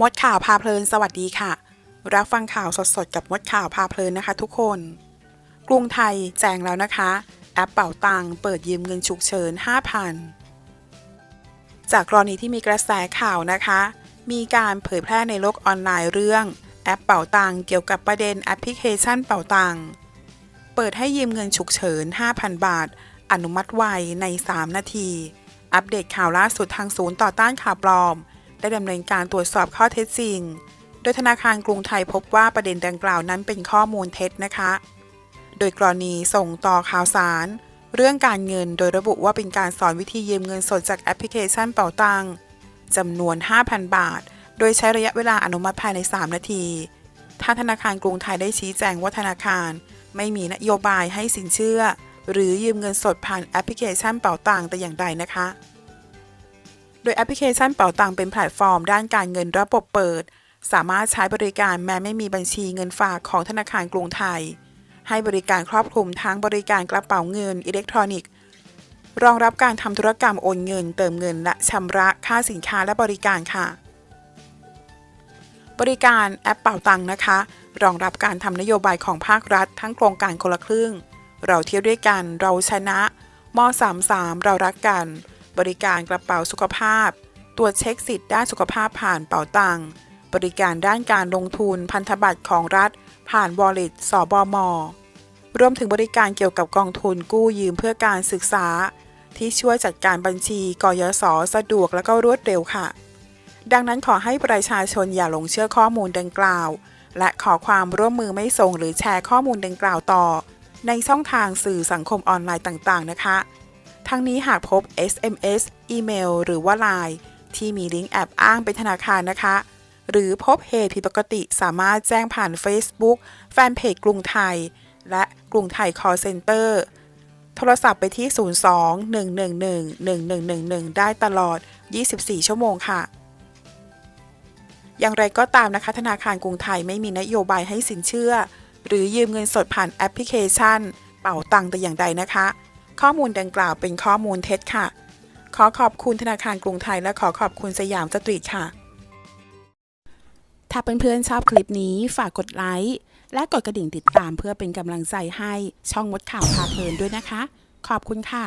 มดข่าวพาเพลินสวัสดีค่ะ รับฟังข่าวสดๆ กับมดข่าวพาเพลินนะคะ ทุกคน กรุงไทยแจ้งแล้วนะคะ แอปเป่าตังเปิดยืมเงินฉุกเฉิน 5,000 จากกรณีที่มีกระแสข่าวนะคะ มีการเผยแพร่ในโลกออนไลน์เรื่อง แอปเป่าตังเกี่ยวกับประเด็นแอปพลิเคชันเป่าตังเปิดให้ยืมเงินฉุกเฉิน 5,000 บาท อนุมัติไวใน 3 นาที อัปเดตข่าวล่าสุดทางศูนย์ต่อต้านข่าวปลอม ได้ดำเนินการตรวจสอบข้อเท็จจริง โดยธนาคารกรุงไทยพบว่าประเด็นดังกล่าวนั้นเป็นข้อมูลเท็จนะคะ โดยกรณีส่งต่อข่าวสาร เรื่องการเงินโดยระบุว่าเป็นการสอนวิธียืมเงินสดจากแอปพลิเคชันเป๋าตังจำนวน 5,000 บาท โดยใช้ระยะเวลาอนุมัติภายใน 3 นาทีทางธนาคารกรุงไทยได้ชี้แจงว่าธนาคาร ไม่มีนโยบายให้สินเชื่อ หรือยืมเงินสดผ่านแอปพลิเคชันเป๋าตังแต่อย่างใดนะคะ ดยแอปพลิเคชันเป๋าตังเป็นแพลตฟอร์ม ด้านการเงินระบบเปิด สามารถใช้บริการแม้ไม่มีบัญชีเงินฝากของธนาคารกรุงไทย ให้บริการครอบคลุมทั้งบริการกระเป๋าเงินอิเล็กทรอนิกส์ รองรับการทำธุรกรรมโอนเงิน เติมเงิน และชำระค่าสินค้าและบริการค่ะ บริการแอปเป่าตังนะคะ รองรับการทำนโยบายของภาครัฐ ทั้งโครงการคนละครึ่ง เราเที่ยวด้วยกัน เราชนะม 33 เรารักกัน บริการกระเป๋าสุขภาพ ตรวจเช็คสิทธิ์ด้านสุขภาพผ่านเป๋าตังบริการด้านการลงทุนพันธบัตรของรัฐ ผ่าน Wallet สบม รวมถึงบริการเกี่ยวกับกองทุนกู้ยืมเพื่อการศึกษา ที่ช่วยจัดการบัญชีกยศสะดวกและก็รวดเร็วค่ะ ดังนั้นขอให้ประชาชนอย่าหลงเชื่อข้อมูลดังกล่าว และขอความร่วมมือไม่ส่งหรือแชร์ข้อมูลดังกล่าวต่อ ในช่องทางสื่อสังคมออนไลน์ต่างๆ นะคะ ทั้งนี้หากพบ SMS อีเมล หรือว่า Line ที่มีลิงก์แอบอ้างเป็นธนาคารนะคะ หรือพบเหตุผิดปกติสามารถแจ้งผ่าน Facebook แฟนเพจกรุงไทย และกรุงไทย Call Center โทรศัพท์ไปที่ 02-111-1111 ได้ตลอด 24 ชั่วโมงค่ะ อย่างไรก็ตามนะคะ ธนาคารกรุงไทยไม่มีนโยบายให้สินเชื่อ หรือยืมเงินสดผ่านแอปพลิเคชัน เป่าตังแต่อย่างใดนะคะ ข้อมูลดังกล่าวเป็นข้อมูลเท็จค่ะ ขอขอบคุณธนาคารกรุงไทยและขอขอบคุณสยามสตรีทค่ะ ถ้าเพื่อนๆชอบคลิปนี้ฝากกดไลค์และกดกระดิ่งติดตามเพื่อเป็นกำลังใจให้ช่องมดข่าวพาเพลินด้วยนะคะ ขอบคุณค่ะ